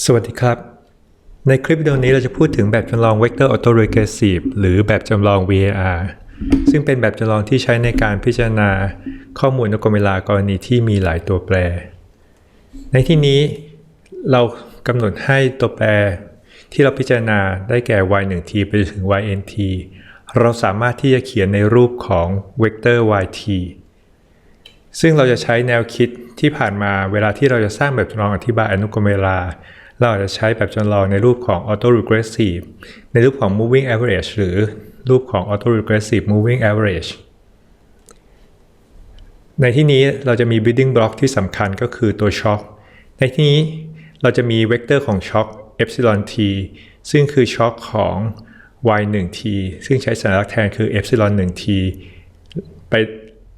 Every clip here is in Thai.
สวัสดีครับ ในคลิปวิดีโอนี้เราจะพูดถึงแบบจำลอง Vector Autoregressive หรือแบบจำลอง VAR ซึ่งเป็นแบบจำลองที่ใช้ในการพิจารณาข้อมูลนกกรเวลากรณีที่มีหลายตัวแปร ในที่นี้เรากำหนดให้ตัวแปรที่เราพิจารณาได้แก่ y1t ไปจนถึง ynt เราสามารถที่จะเขียนในรูปของ vector yt ซึ่งเราจะใช้แนวคิดที่ผ่านมาเวลาที่เราจะสร้างแบบจำลองอธิบายอนุกรมเวลา เราอาจจะใช้แบบจำลองในรูปของ autoregressive ในรูปของ moving average หรือรูปของ autoregressive moving average ในที่นี้เราจะมี building block ที่สำคัญก็คือตัว shock ในที่นี้เราจะมีเวกเตอร์ของ shock epsilon t ซึ่งคือ shock ของ y 1 t ซึ่งใช้สัญลักษณ์แทนคือ epsilon 1 t ไป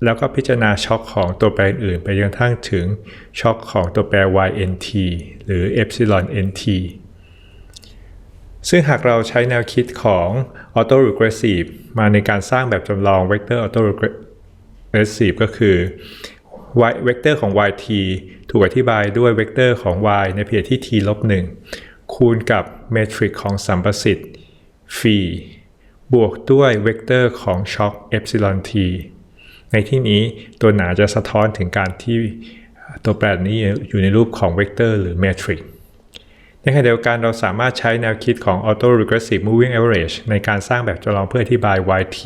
แล้วก็พิจารณาช็อคของตัวแปรอื่นไปจนกระทั่งถึงช็อคของตัวแปร ynt หรือ epsilon nt ซึ่งหากเราใช้แนวคิดของ autoregressive มาในการสร้างแบบจำลอง vector autoregressive ก็คือ y เวกเตอร์ของ yt ถูกอธิบายด้วยเวกเตอร์ของ y ในเพจที่ t ลบ1คูณกับเมทริกของสัมประสิทธิ์ phi บวกด้วยเวกเตอร์ของช็อค epsilon t ในที่นี้ตัวหนาจะสะท้อนถึงการที่ตัวแปรนี้อยู่ในรูปของเวกเตอร์หรือเมทริกในขณะเดียวกันเราสามารถใช้แนวคิดของ autoregressive moving average ในการสร้างแบบจำลองเพื่ออธิบาย yt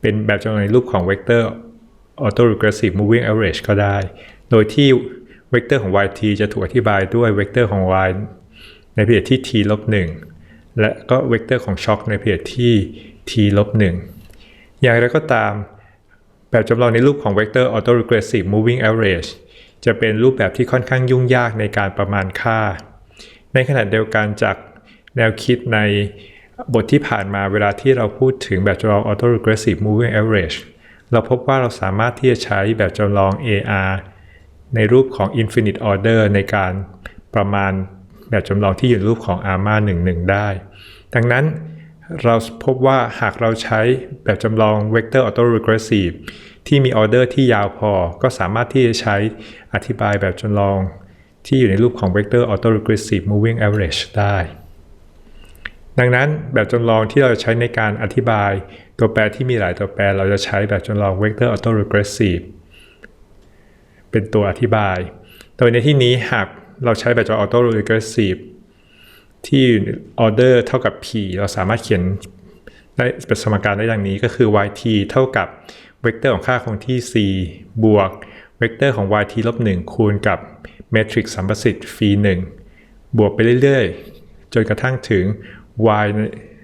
เป็นแบบจำลองในรูปของเวกเตอร์ autoregressive moving average ก็ได้ โดยที่เวกเตอร์ของ yt จะถูกอธิบายด้วยเวกเตอร์ของ y ในเพจที่ t ลบ1และก็เวกเตอร์ของช็อคในเพจที่ t ลบ1อย่างไรก็ตาม แบบจำลองในรูปของ vector autoregressive moving average จะเป็นรูปแบบที่ค่อนข้างยุ่งยากในการประมาณค่า ในขณะเดียวกันจากแนวคิดในบทที่ผ่านมาเวลาที่เราพูดถึงแบบจำลอง autoregressive moving average เราพบว่าเราสามารถที่จะใช้แบบจำลอง AR ในรูปของ infinite order ในการประมาณแบบจำลองที่อยู่รูปของ ARMA 11 ได้ ดังนั้น เราพบว่าหากเราใช้แบบจำลอง vector autoregressive ที่มีออเดอร์ที่ยาวพอ ก็สามารถที่จะใช้อธิบายแบบจำลอง ที่อยู่ในรูปของ vector autoregressive moving average ได้ ดังนั้นแบบจำลองที่เราจะใช้ในการอธิบายตัวแปรที่มีหลายตัวแปร เราจะใช้แบบจำลอง vector autoregressive เป็นตัวอธิบาย โดยในที่นี้หากเราใช้แบบจำลอง autoregressive ที่ออเดอร์เท่ากับ p เราสามารถเขียนได้เป็นสมการได้ดังนี้ก็คือ yt เท่ากับเวกเตอร์ของค่าคงที่ c บวกเวกเตอร์ของ yt ลบ1คูณกับเมทริกซ์สัมประสิทธิ์ phi 1บวกไปเรื่อยๆ จนกระทั่งถึง y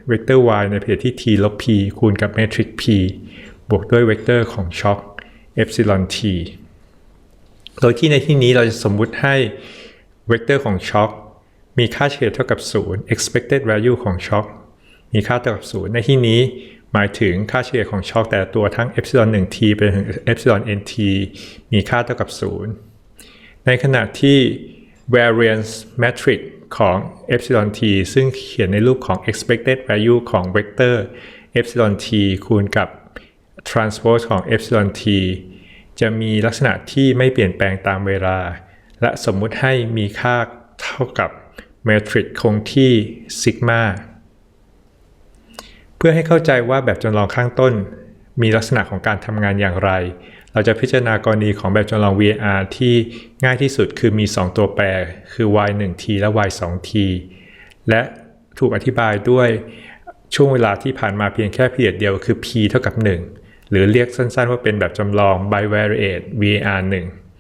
เวกเตอร์ y ในเพจที่ t ลบ p คูณกับเมทริกซ์ p บวกด้วยเวกเตอร์ของช็อค epsilon t โดยที่ในที่นี้เราจะสมมุติให้เวกเตอร์ของช็อค มีค่าเฉลี่ยเท่ากับ 0 expected value ของช็อคมีค่าเท่ากับ 0 ในที่นี้หมายถึงค่าเฉลี่ยของช็อคแต่ละตัวทั้ง epsilon 1t ไปถึง epsilon nt มีค่าเท่ากับ 0 ในขณะที่ variance matrix ของ epsilon t ซึ่งเขียนในรูปของ expected value ของ vector epsilon t คูณกับ transpose ของ epsilon t จะมีลักษณะที่ไม่เปลี่ยนแปลงตามเวลา และสมมุติให้มีค่าเท่ากับ เมทริกคงที่ซิกมาเพื่อให้เข้าใจว่าแบบจำลองข้างต้น มีลักษณะของการทำงานอย่างไร เราจะพิจารณากรณีของแบบจำลอง VAR ที่ง่ายที่สุดคือมี 2 ตัวแปร คือ y 1 t และ y 2 t และถูกอธิบายด้วยช่วงเวลาที่ผ่านมาเพียงแค่เพียดเดียวคือ p เท่ากับ 1 หรือเรียกสั้นๆว่าเป็นแบบจำลอง bivariate VAR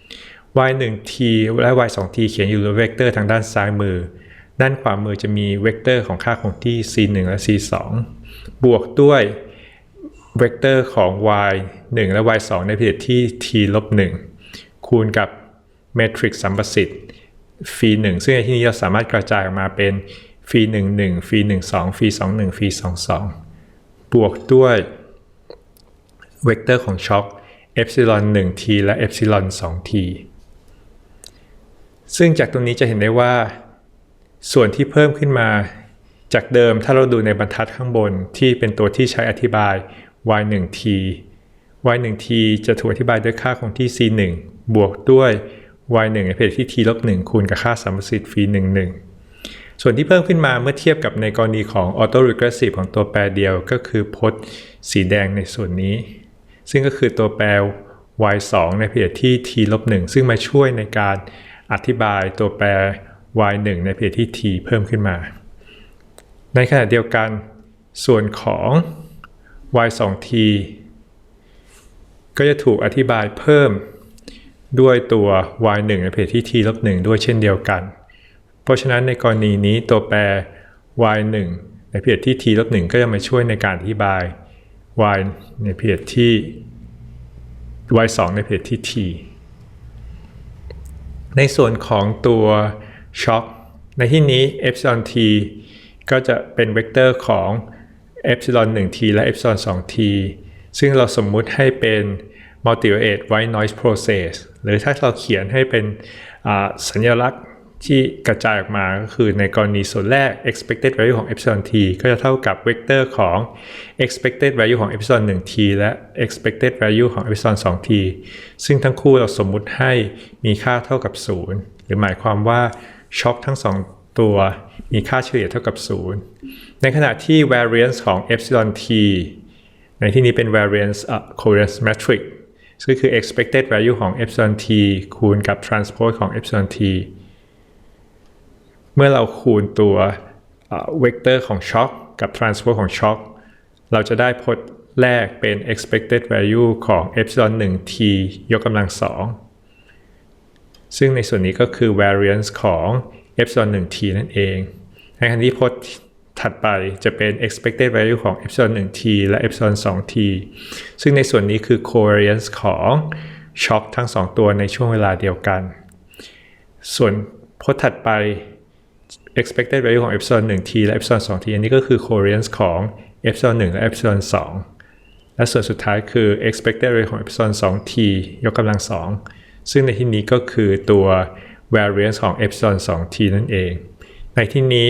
1 y 1 t และ y 2 t เขียนอยู่ในเวกเตอร์ทางด้านซ้ายมือ ด้านขวามือจะมีเวกเตอร์ของค่าคงที่ c 1 และ c 2 บวกด้วยเวกเตอร์ของ y 1 และ y 2ในเพจที่ t ลบ1คูณกับเมทริกซ์สัมประสิทธิ์ phi 1ซึ่งในที่นี้เราสามารถกระจายออกมาเป็น phi 1 1 phi 1 2 phi 2 1 phi 2 2 บวกด้วยเวกเตอร์ของช็อค epsilon 1 t และ epsilon 2 t ซึ่งจากตรงนี้จะเห็นได้ว่า ส่วนที่เพิ่มขึ้นมา จากเดิมถ้าเราดูในบรรทัดข้างบนที่เป็นตัวที่ใช้อธิบาย y 1 t y 1 t จะถูกอธิบายด้วยค่าคงที่ c 1บวกด้วย y 1ในเพจที่ t ลบ1คูณกับค่าสัมประสิทธิ์ phi 1 1 ส่วนที่เพิ่มขึ้นมาเมื่อเทียบกับในกรณีของ auto regressive ของตัวแปรเดียวก็คือพจน์สีแดงในส่วนนี้ ซึ่งก็คือตัวแปร y 2ในเพจที่ t ลบ1ซึ่งมาช่วยในการอธิบายตัวแปร y 1ในเพจที่ t เพิ่มขึ้นมา ในขณะเดียวกัน ส่วนของ y 2 t ก็จะถูกอธิบายเพิ่มด้วยตัว y 1ในเพจที่ t ลบ1ด้วยเช่นเดียวกัน เพราะฉะนั้นในกรณีนี้ตัวแปร y 1ในเพจที่ t ลบ1ก็จะมาช่วยในการอธิบาย y ในเพจที่ y 2ในเพจที่ t ในส่วนของตัว ช็อคในที่นี้ epsilon t ก็จะเป็นเวกเตอร์ของ epsilon 1t และ epsilon 2t ซึ่งเราสมมุติให้เป็น multivariate white noise process หรือถ้าเราเขียนให้เป็นสัญลักษณ์ที่กระจายออกมาก็คือในกรณีส่วนแรก expected value ของ epsilon t ก็จะเท่ากับเวกเตอร์ของ expected value ของ epsilon 1t และ expected value ของ epsilon 2t ซึ่งทั้งคู่เราสมมุติให้มีค่าเท่ากับ 0 หรือหมายความว่า ช็อคทั้ง 2 ตัวมีค่าเฉลี่ยเท่ากับ 0 ในขณะที่ variance ของ epsilon t ในที่นี้เป็น variance uh, covariance matrix ซึ่งคือ expected value ของ epsilon t คูณกับ transpose ของ epsilon t เมื่อเราคูณตัวเวกเตอร์ของช็อคกับ transpose ของช็อคเราจะได้พจน์แรกเป็น expected value ของ epsilon 1 t ยกกำลัง2 ซึ่งในส่วนนี้ก็คือ variance ของ epsilon 1 t นั่นเอง ในขณะที่พจน์ถัดไปจะเป็น expected value ของ epsilon 1 t และ epsilon 2 t ซึ่งในส่วนนี้คือ covariance ของช็อคทั้ง 2 ตัวในช่วงเวลาเดียวกัน ส่วนพจน์ถัดไป expected value ของ epsilon 1 t และ epsilon 2 t อันนี้ก็คือ covariance ของ epsilon 1 และ epsilon 2 และส่วนสุดท้ายคือ expected value ของ epsilon 2 t ยกกำลัง2 ซึ่งในที่นี้ก็คือตัว variance ของ epsilon 2 t นั่นเอง ในที่นี้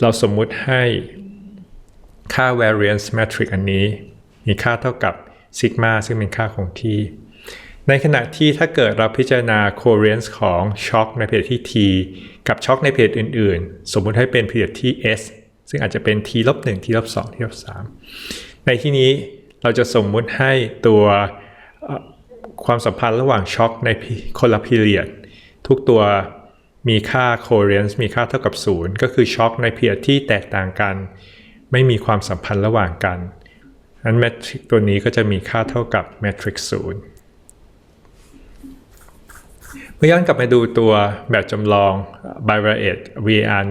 เราสมมุติให้ค่า variance matrix อันนี้ มีค่าเท่ากับ sigma ซึ่งเป็นค่าคงที่ ในขณะที่ถ้าเกิดเราพิจารณา covariance ของช็อคในเพจที่ t กับช็อคในเพจอื่นๆ สมมุติให้เป็นเพจที่ s ซึ่งอาจจะเป็น t ลบ1 t ลบ2 t ลบ3ในที่นี้เราจะสมมุติให้ตัว ความสัมพันธ์ระหว่างช็อคในคนละพีเรียดทุกตัวมีค่า covariance มีค่าเท่ากับ 0 ก็คือช็อคในเพียรที่แตกต่างกัน ไม่มีความสัมพันธ์ระหว่างกันนั้นแมทริกตัวนี้ก็จะมีค่าเท่ากับแมทริกศูนย์เมื่อย้อนกลับมาดูตัวแบบจำลอง bivariate VAR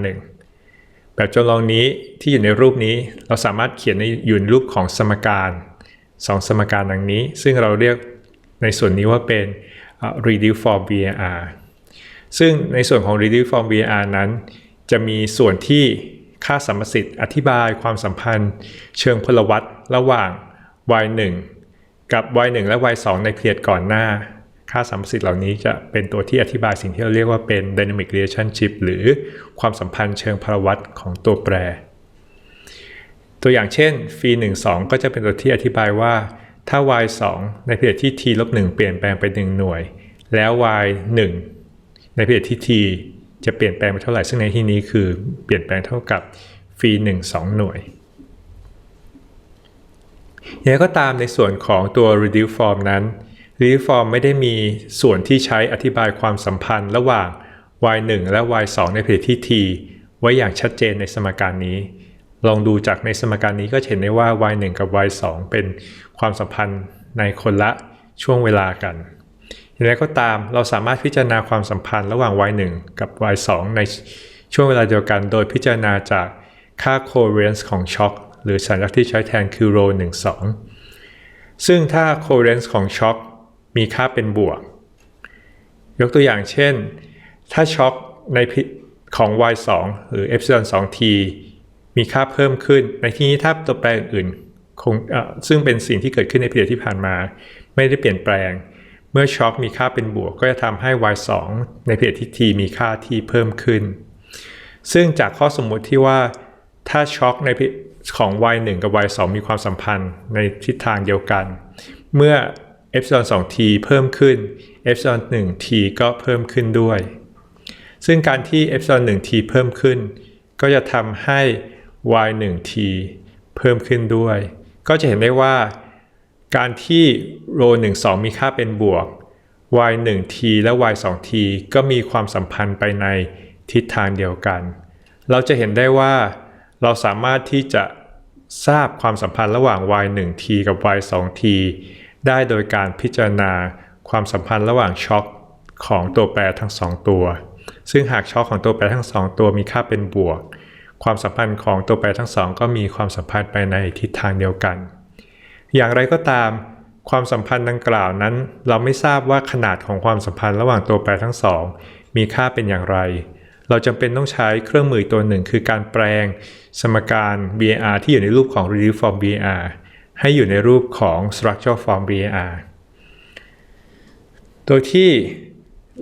1แบบจำลองนี้ที่อยู่ในรูปนี้เราสามารถเขียนในอยู่ในรูปของสมการ 2 สมการดังนี้ ซึ่งเราเรียก ในส่วนนี้ว่าเป็น reduce form VAR ซึ่งในส่วนของ reduce form VAR นั้น จะมีส่วนที่ค่าสัมประสิทธิ์อธิบายความสัมพันธ์ เชิงพลวัตระหว่าง y 1 กับ y 1 และ y 2 ในเพียรก่อนหน้า ค่าสัมประสิทธิ์เหล่านี้จะเป็นตัวที่อธิบายสิ่งที่เราเรียกว่าเป็น dynamic relationship หรือความสัมพันธ์เชิงพลวัตของตัวแปร ตัวอย่างเช่น phi 1 2ก็จะเป็นตัวที่อธิบายว่า ถ้า y 2ในเพียรที่ t ลบ1เปลี่ยนแปลงไป 1 หน่วย แล้ว y 1ในเพียรที่ t จะเปลี่ยนแปลงไปเท่าไหร่ ซึ่งในที่นี้คือเปลี่ยนแปลงเท่ากับฟรี1 2 หน่วยอย่างไรก็ตามในส่วนของตัว reduce form นั้น reduce form ไม่ได้มีส่วนที่ใช้อธิบายความสัมพันธ์ระหว่าง y 1และ y 2ในเพจที่ t ไว้อย่างชัดเจนในสมการนี้ ลองดูจากในสมการนี้ก็เห็นได้ว่า y 1กับ y 2เป็น ความสัมพันธ์ในคนละช่วงเวลากันอย่างไรก็ตามเราสามารถพิจารณาความสัมพันธ์ระหว่าง y 1กับ y 2ในช่วงเวลาเดียวกัน โดยพิจารณาจากค่า covariance ของช็อคหรือสัญลักษณ์ที่ใช้แทนคือ rho 1 2 ซึ่งถ้า covariance ของช็อคมีค่าเป็นบวก ยกตัวอย่างเช่น ถ้าช็อคในของ y 2หรือ epsilon 2 t มีค่าเพิ่มขึ้น ในที่นี้ถ้าตัวแปรอื่น คงซึ่งเป็นสิ่งที่เกิดขึ้นในปีที่ผ่านมา ไม่ได้เปลี่ยนแปลง เมื่อช็อคมีค่าเป็นบวก ก็จะทำให้ y 2 ในเพจที่ t มีค่าที่เพิ่มขึ้น ซึ่งจากข้อสมมุติที่ว่าถ้าช็อคในของ y 1 กับ y 2 มีความสัมพันธ์ในทิศทางเดียวกัน เมื่อ epsilon 2 t เพิ่มขึ้น epsilon 1 t ก็เพิ่มขึ้นด้วย ซึ่งการที่ epsilon 1 t เพิ่มขึ้น ก็จะทำให้ y 1 t เพิ่มขึ้นด้วย ก็จะเห็นได้ว่า การที่ rho 1 2 มีค่าเป็นบวก y 1 t และ y 2 t ก็มีความสัมพันธ์ไปในทิศทางเดียวกัน เราจะเห็นได้ว่า เราสามารถที่จะทราบความสัมพันธ์ระหว่าง y 1 t กับ y 2 t ได้โดยการพิจารณาความสัมพันธ์ระหว่างช็อคของตัวแปรทั้งสองตัว ซึ่งหากช็อคของตัวแปรทั้งสองตัวมีค่าเป็นบวก ความสัมพันธ์ของตัวแปรทั้งสองก็มีความสัมพันธ์ไปในทิศทางเดียวกัน อย่างไรก็ตาม ความสัมพันธ์ดังกล่าวนั้น เราไม่ทราบว่าขนาดของความสัมพันธ์ระหว่างตัวแปรทั้งสอง มีค่าเป็นอย่างไร เราจำเป็นต้องใช้เครื่องมือตัวหนึ่ง คือการแปลง สมการ BAR ที่อยู่ในรูปของ reduced form BAR ให้อยู่ในรูปของ structural form BAR โดยที่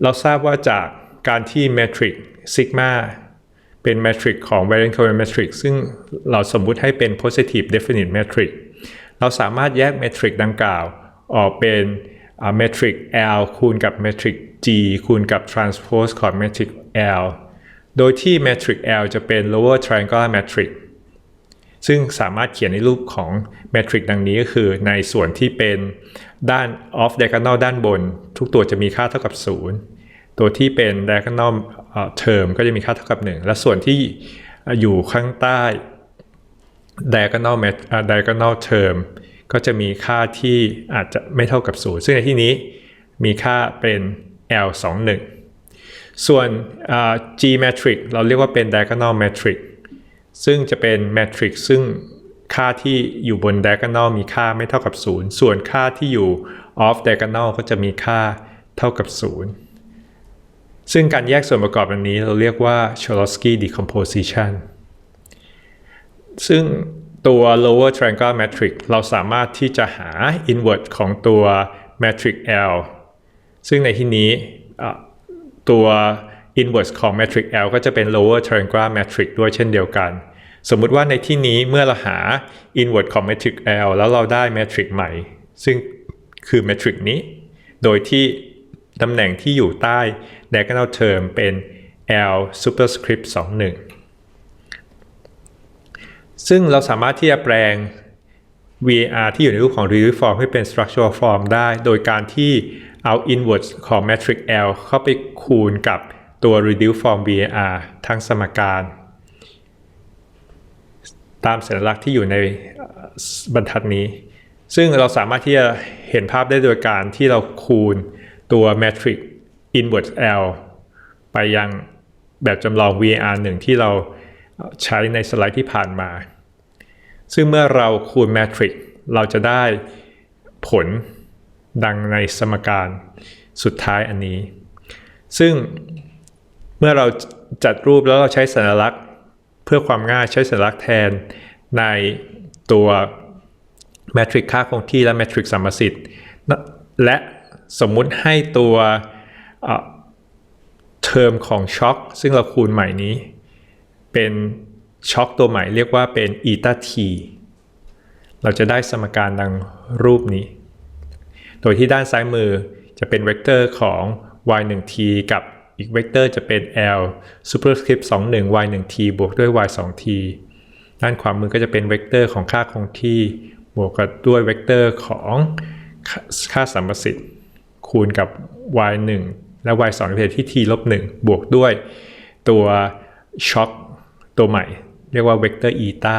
เราทราบว่าจากการที่ matrix sigma เป็น matrix ของ variant covariant matrix ซึ่งเราสมมุติให้เป็น positive definite matrix เราสามารถแยก matrix ดังกล่าว ออกเป็น matrix L คูณกับ matrix G คูณกับ transpose ของ matrix L โดยที่ matrix L จะเป็น lower triangular matrix ซึ่งสามารถเขียนในรูปของ matrix ดังนี้ก็คือในส่วนที่เป็นด้าน off diagonal ด้านบน ทุกตัวจะมีค่าเท่ากับ 0 ตัวที่เป็น diagonal term ก็จะมีค่าเท่ากับ 1 และส่วนที่อยู่ข้างใต้ diagonal diagonal term ก็จะมีค่าที่อาจจะไม่เท่ากับ 0 ซึ่งในที่นี้มีค่าเป็น L 2 1ส่วน G matrix เราเรียกว่าเป็น diagonal matrix ซึ่งจะเป็น matrix ซึ่งค่าที่อยู่บน diagonal มีค่าไม่เท่ากับ 0 ส่วนค่าที่อยู่ off diagonal ก็จะมีค่าเท่ากับ 0 ซึ่งการแยกส่วนประกอบแบบนี้เราเรียกว่า Cholesky decomposition ซึ่งตัว lower triangular matrix เราสามารถที่จะหา inverse ของตัว matrix L ซึ่งในที่นี้ตัว inverse ของ matrix L ก็จะเป็น lower triangular matrix ด้วยเช่นเดียวกัน สมมุติว่าในที่นี้เมื่อเราหา inverse ของ matrix L แล้วเราได้ matrix ใหม่ ซึ่งคือ matrix นี้ โดยที่ ตำแหน่งที่อยู่ใต้ diagonal term เป็น L superscript 21 ซึ่งเราสามารถที่จะแปลง VAR ที่อยู่ในรูปของ reduced form ให้เป็น structural form ได้ โดยการที่เอา inverse ของ matrix L เข้าไปคูณกับตัว reduced form VAR ทั้งสมการ ตามสัญลักษณ์ที่อยู่ในบรรทัดนี้ ซึ่งเราสามารถที่จะเห็นภาพได้โดยการที่เราคูณ ตัว matrix inverse L ไปยังแบบจำลอง VAR 1 ที่เราใช้ในสไลด์ที่ผ่านมา ซึ่งเมื่อเราคูณแมทริกเราจะได้ผลดังในสมการสุดท้ายอันนี้ ซึ่งเมื่อเราจัดรูปแล้วเราใช้สัญลักษณ์เพื่อความง่ายใช้สัญลักษณ์แทนในตัวแมทริกค่าคงที่และแมทริกสัมประสิทธิ์และ สมมุติให้ตัวเทอมของช็อคซึ่งเราคูณใหม่นี้ เป็นช็อคตัวใหม่เรียกว่าเป็นอีตาทีเราจะได้สมการดังรูปนี้ โดยที่ด้านซ้ายมือจะเป็นเวกเตอร์ของ y 1 t กับอีกเวกเตอร์จะเป็น l superscript 21 y 1 t บวกด้วย y 2 t ด้านขวามือก็จะเป็นเวกเตอร์ของค่าคงที่ บวกกับด้วยเวกเตอร์ของค่าสัมประสิทธิ์ คูณกับ y 1และ y 2ที่ t ลบ1บวกด้วยตัวช็อคตัวใหม่ เรียกว่าเวกเตอร์อีตา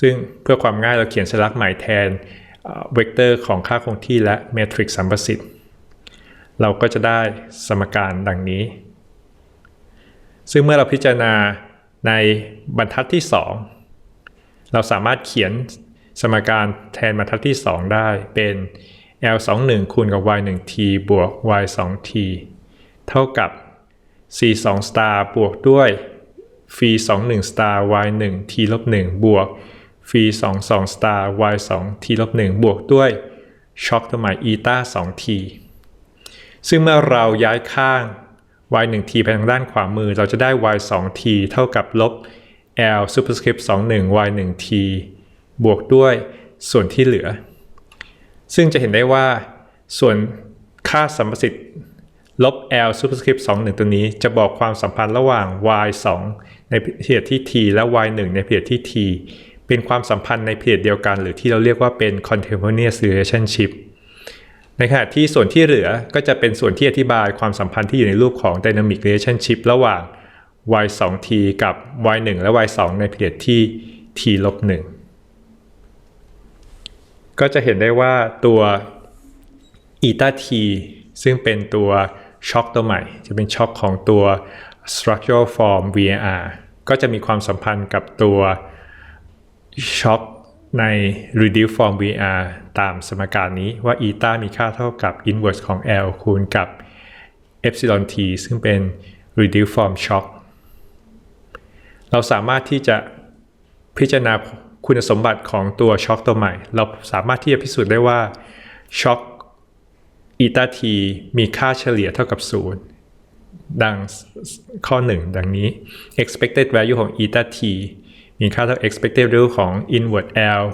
ซึ่งเพื่อความง่ายเราเขียนสลักใหม่แทนเวกเตอร์ของค่าคงที่และเมทริกสัมประสิทธิ์เราก็จะได้สมการดังนี้ ซึ่งเมื่อเราพิจารณาในบรรทัดที่ 2 เราสามารถเขียนสมการแทนบรรทัดที่ 2 ได้เป็น l 2 1คูณกับ y 1 t บวก y 2 t เท่ากับ c 2 star บวกด้วยฟี2 1 star y 1 t ลบ1บวกฟี2 2 star y 2 t ลบ1บวกด้วยช็อคตัวใหม่ e ต้า2 t ซึ่งเมื่อเราย้ายข้าง y 1 t ไปทางด้านขวามือเราจะได้ y 2 t เท่ากับลบ l superscript 21 y 1 t บวกด้วยส่วนที่เหลือ ซึ่งจะเห็นได้ว่าส่วนค่าสัมประสิทธิ์ลบ L superscript 2 1 ตัวนี้จะบอกความสัมพันธ์ระหว่าง y 2ในเพจที่ t และ y 1ในเพจที่ t เป็นความสัมพันธ์ในเพจเดียวกัน หรือที่เราเรียกว่าเป็น contemporaneous relationship ในขณะที่ส่วนที่เหลือก็จะเป็นส่วนที่อธิบายความสัมพันธ์ที่อยู่ในรูปของ dynamic relationship ระหว่าง y 2 t กับ y 1และ y 2ในเพจที่ t ลบ1 ก็จะเห็นได้ว่าตัว eta t ซึ่งเป็นตัวช็อคตัวใหม่ จะเป็นช็อคของตัว structural form VAR ก็จะมีความสัมพันธ์กับตัวช็อคใน reduced form VR ตามสมการนี้ว่า eta มีค่าเท่ากับ inverse ของ L คูณกับ epsilon t ซึ่งเป็น reduced form shock เราสามารถที่จะพิจารณา คุณสมบัติของตัวช็อคตัวใหม่ เราสามารถที่จะพิสูจน์ได้ว่าช็อคอีตาทีมีค่าเฉลี่ยเท่ากับ 0 ดังข้อ 1 ดังนี้ expected value ของ eta t มีค่าเท่า expected value ของ inward L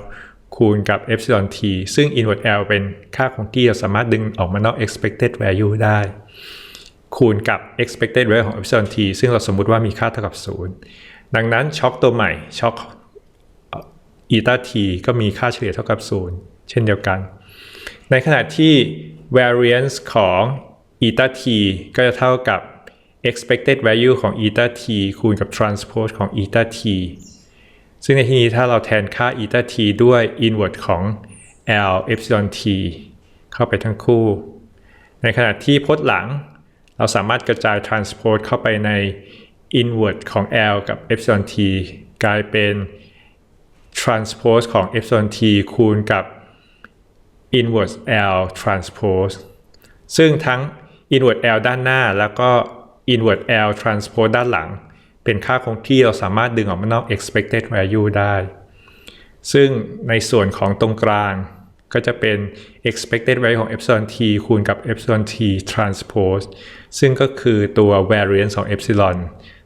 คูณกับ epsilon t ซึ่ง inward L เป็นค่าของที่เราสามารถดึงออกมานอก expected value ได้ คูณกับ expected value ของ epsilon t ซึ่งเราสมมุติว่ามีค่าเท่ากับ 0 ดังนั้นช็อคตัวใหม่ช็อค eta t ก็มีค่าเฉลี่ยเท่ากับ 0 เช่นเดียวกัน ในขณะที่ variance ของ eta t ก็จะเท่ากับ expected value ของ eta t คูณกับ transpose ของ eta t ซึ่งในที่นี้ถ้าเราแทนค่า eta t ด้วย inward ของ L epsilon t เข้าไปทั้งคู่ ในขณะที่พจน์หลัง เราสามารถกระจาย transpose เข้าไปใน inward ของ L กับ epsilon t กลายเป็น transpose ของ epsilon t คูณกับ inverse L transpose ซึ่งทั้ง inverse L ด้านหน้าแล้วก็ inverse L transpose ด้านหลัง เป็นค่าคงที่เราสามารถดึงออกมานอก expected value ได้ ซึ่งในส่วนของตรงกลางก็จะเป็น expected value ของ epsilon t คูณกับ epsilon t transpose ซึ่งก็คือตัว variance ของ epsilon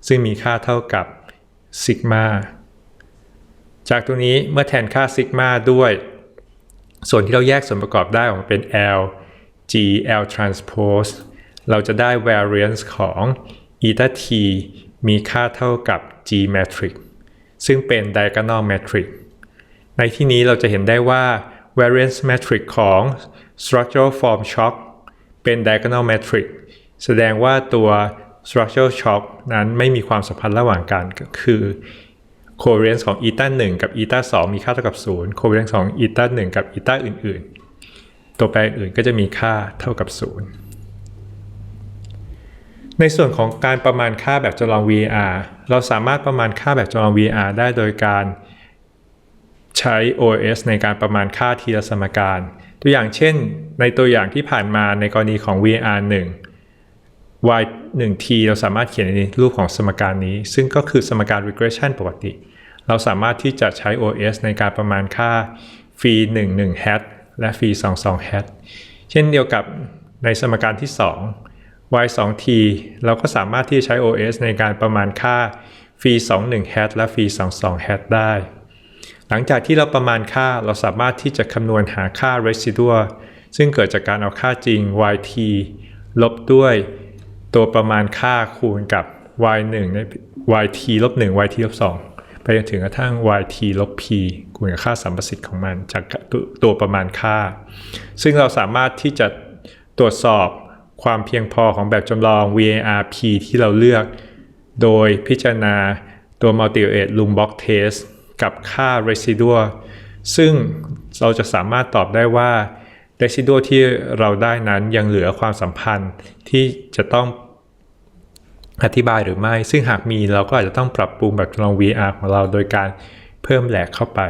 ซึ่งมีค่าเท่ากับ sigma จากตัวนี้เมื่อแทนค่า sigma ด้วย ส่วนที่เราแยกส่วนประกอบได้ออกมาเป็น L G L transpose เราจะได้ variance ของ eta t มีค่าเท่ากับ G matrix ซึ่งเป็น diagonal matrix ในที่นี้เราจะเห็นได้ว่า variance matrix ของ structural form shock เป็น diagonal matrix แสดงว่าตัว structural shock นั้นไม่มีความสัมพันธ์ระหว่างกันก็คือ covariance ของ eta 1กับ eta 2มีค่าเท่ากับ0 covariance ของ eta 1กับ eta อื่น ๆ ตัวแปรอื่นก็จะมีค่าเท่ากับ0ในส่วนของการประมาณค่าแบบจำลอง VR เราสามารถประมาณค่าแบบจำลอง VR ได้โดยการใช้ OS ในการประมาณค่าทีละสมการ ตัวอย่างเช่น ในตัวอย่างที่ผ่านมาในกรณีของ VR 1 y 1 t เราสามารถเขียนในรูปของสมการนี้ ซึ่งก็คือสมการ regression ปกติ เราสามารถที่จะใช้ OS ในการประมาณค่า phi 1 1 hat และ phi 2 2 hat เช่นเดียวกับในสมการที่ 2 y 2 t เราก็สามารถที่จะใช้ OS ในการประมาณค่า phi 2 1 hat และ phi 2 2 hat ได้ หลังจากที่เราประมาณค่าเราสามารถที่จะคำนวณหาค่า residual ซึ่งเกิดจากการเอาค่าจริง yt ลบด้วย ตัวประมาณค่าคูณกับ y 1ใน yt ลบ1 yt ลบ2ไปจนถึงกระทั่ง yt ลบ p คูณกับค่าสัมประสิทธิ์ของมัน จากตัวประมาณค่า ซึ่งเราสามารถที่จะตรวจสอบความเพียงพอของแบบจำลอง VAR P ที่เราเลือก โดยพิจารณาตัว Multi-Rate Loom Box Test กับค่า Residual ซึ่งเราจะสามารถตอบได้ว่า Residual ที่เราได้นั้นยังเหลือความสัมพันธ์ที่จะต้องอธิบายหรือไม่ ซึ่งหากมีเราก็อาจจะต้องปรับปรุงแบบจำลอง VR ของเราโดยการเพิ่มแหลกเข้าไป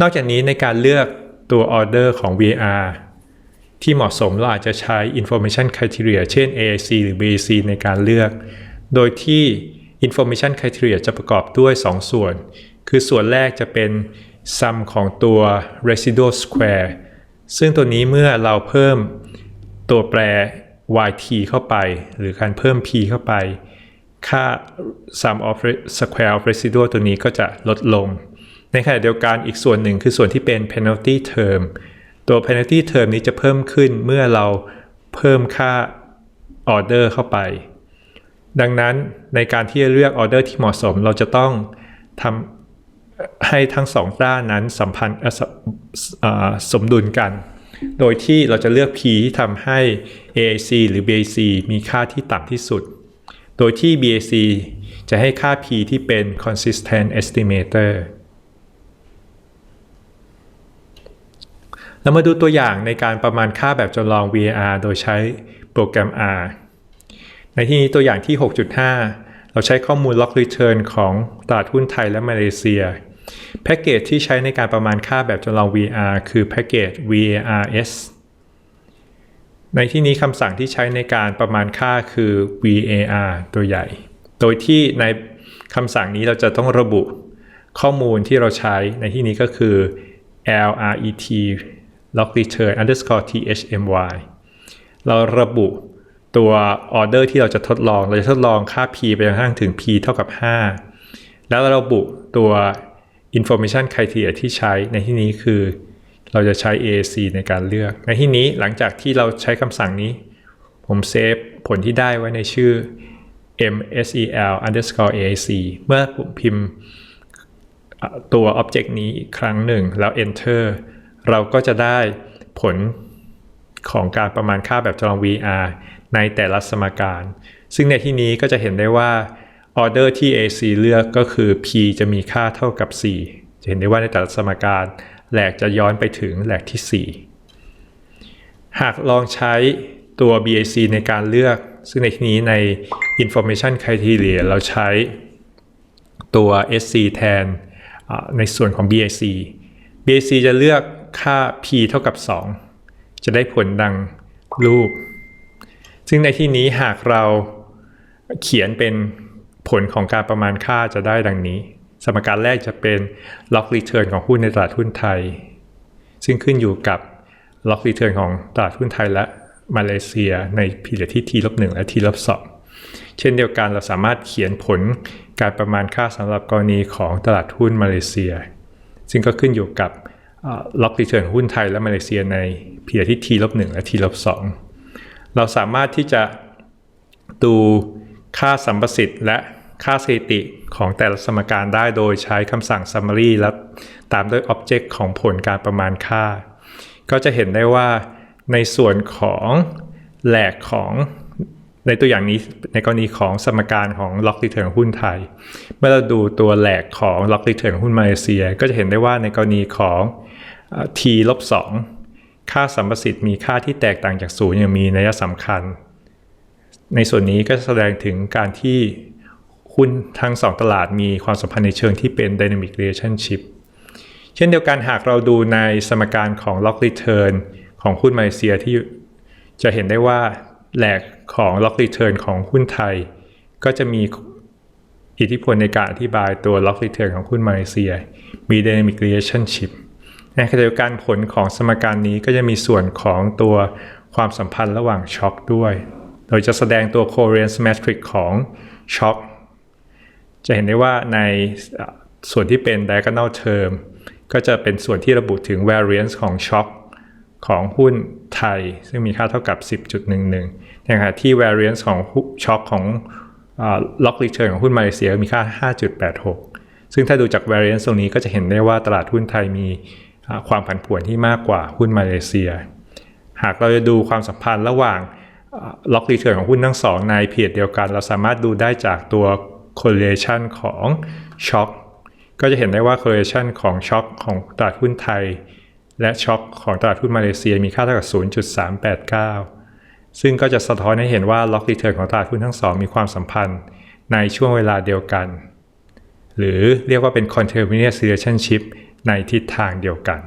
นอกจากนี้ในการเลือกตัว Order ของ VR ที่เหมาะสมเราอาจจะใช้ information criteria เช่น AIC หรือ BAC ในการเลือก โดยที่ information criteria จะประกอบด้วย 2 ส่วน คือส่วนแรกจะเป็น sum ของตัว residual square ซึ่งตัวนี้เมื่อเราเพิ่มตัวแปร yt เข้าไป หรือการเพิ่ม p เข้าไป ค่า sum of square of residual ตัวนี้ก็จะลดลง ในขณะเดียวกันอีกส่วนหนึ่งคือส่วนที่เป็น penalty term ตัว penalty term นี้จะเพิ่มขึ้นเมื่อเราเพิ่มค่าออเดอร์เข้าไป ดังนั้นในการที่จะเลือกออเดอร์ที่เหมาะสมเราจะต้องทำ ให้ทั้งสองด้านนั้นสัมพันธ์สเอ่อสมดุลกัน โดยที่เราจะเลือก P ที่ทำให้ AAC หรือ BAC มีค่าที่ต่ำที่สุด โดยที่ BAC จะให้ค่า P ที่เป็น consistent estimator เรามาดูตัวอย่างในการประมาณค่าแบบจำลอง VAR โดยใช้โปรแกรม R ในที่นี้ตัวอย่างที่ 6.5 เราใช้ข้อมูล log return ของตลาดหุ้นไทยและมาเลเซีย แพ็กเกจที่ใช้ในการประมาณค่าแบบจำลอง VR คือแพ็กเกจ VARS ในที่นี้คำสั่งที่ใช้ในการประมาณค่าคือ VAR ตัวใหญ่ โดยที่ในคำสั่งนี้เราจะต้องระบุข้อมูลที่เราใช้ในที่นี้ก็คือ LRET log return underscore THMY เราระบุตัวออเดอร์ที่เราจะทดลอง เราจะทดลองค่า P ไปจนกระทั่งถึง P เท่ากับ 5 แล้วเราระบุตัว information criteria ที่ใช้ในที่นี้คือเราจะใช้ AAC ในการเลือก ในที่นี้หลังจากที่เราใช้คำสั่งนี้ ผมเซฟผลที่ได้ไว้ในชื่อ msel underscore AAC เมื่อผมพิมพ์ตัว object นี้อีกครั้งหนึ่ง แล้ว enter เราก็จะได้ผลของการประมาณค่าแบบจำลอง VR ในแต่ละสมการ ซึ่งในที่นี้ก็จะเห็นได้ว่า ออเดอร์ที่ AC เลือกก็คือ P จะมีค่าเท่ากับ 4 จะเห็นได้ว่าในแต่ละสมการแหลกจะย้อนไปถึงแหลกที่ 4 หากลองใช้ตัว BAC ในการเลือก ซึ่งในที่นี้ใน information criteria เราใช้ตัว SC แทนในส่วนของ BAC BAC จะเลือกค่า P เท่ากับ 2 จะได้ผลดังรูป ซึ่งในที่นี้หากเราเขียนเป็น ผลของการประมาณค่าจะได้ดังนี้ สมการแรกจะเป็น log return ของหุ้นในตลาดหุ้นไทย ซึ่งขึ้นอยู่กับ log return ของตลาดหุ้นไทยและมาเลเซียในพีเรียดที่ t ลบ1และ t ลบ2เช่นเดียวกันเราสามารถเขียนผลการประมาณค่าสำหรับกรณีของตลาดหุ้นมาเลเซีย ซึ่งก็ขึ้นอยู่กับล็อกรีเทิร์นหุ้นไทยและมาเลเซียในพีเรียดที่ t ลบ1และ t ลบ2เราสามารถที่จะดูค่าสัมประสิทธิ์และ ค่าสถิติของแต่ละสมการได้โดยใช้คำสั่ง summary และตามด้วย object ของผลการประมาณค่า ก็จะเห็นได้ว่าในส่วนของแหลกของในตัวอย่างนี้ในกรณีของสมการของ log return หุ้นไทย เมื่อเราดูตัวแหลกของ log return หุ้นมาเลเซีย ก็จะเห็นได้ว่าในกรณีของ t ลบ2ค่าสัมประสิทธิ์มีค่าที่แตกต่างจากศูนย์อย่างมีนัยสำคัญ ในส่วนนี้ก็แสดงถึงการที่ หุ้นทั้งสองตลาดมีความสัมพันธ์ในเชิงที่เป็น dynamic relationship เช่นเดียวกันหากเราดูในสมการของ log return ของหุ้นมาเลเซียที่จะเห็นได้ว่าแหลกของ log return ของหุ้นไทย ก็จะมีอิทธิพลในการอธิบายตัว log return ของหุ้นมาเลเซีย มี dynamic relationship ในขณะเดียวกันผลของสมการนี้ก็จะมีส่วนของตัวความสัมพันธ์ระหว่างช็อคด้วย โดยจะแสดงตัว covariance matrix ของช็อค จะเห็นได้ว่าในส่วนที่เป็น diagonal term ก็จะเป็นส่วนที่ระบุถึง variance ของช็อคของหุ้นไทย ซึ่งมีค่าเท่ากับ 10.11ในขณะที่ variance ของช็อคของ log return ของหุ้นมาเลเซียมีค่า 5.86 ซึ่งถ้าดูจาก variance ตรงนี้ก็จะเห็นได้ว่าตลาดหุ้นไทยมีความผันผวนที่มากกว่าหุ้นมาเลเซีย หากเราจะดูความสัมพันธ์ระหว่าง log return ของหุ้นทั้งสองในเพจเดียวกัน เราสามารถดูได้จากตัว correlation ของช็อคก็จะเห็นได้ว่า correlation ของช็อคของตลาดหุ้นไทย และช็อคของตลาดหุ้นมาเลเซียมีค่าเท่ากับ 0.389 ซึ่งก็จะสะท้อนให้เห็นว่า log return ของตลาดหุ้นทั้งสองมีความสัมพันธ์ในช่วงเวลาเดียวกัน หรือเรียกว่าเป็น continuous relationship ในทิศทางเดียวกัน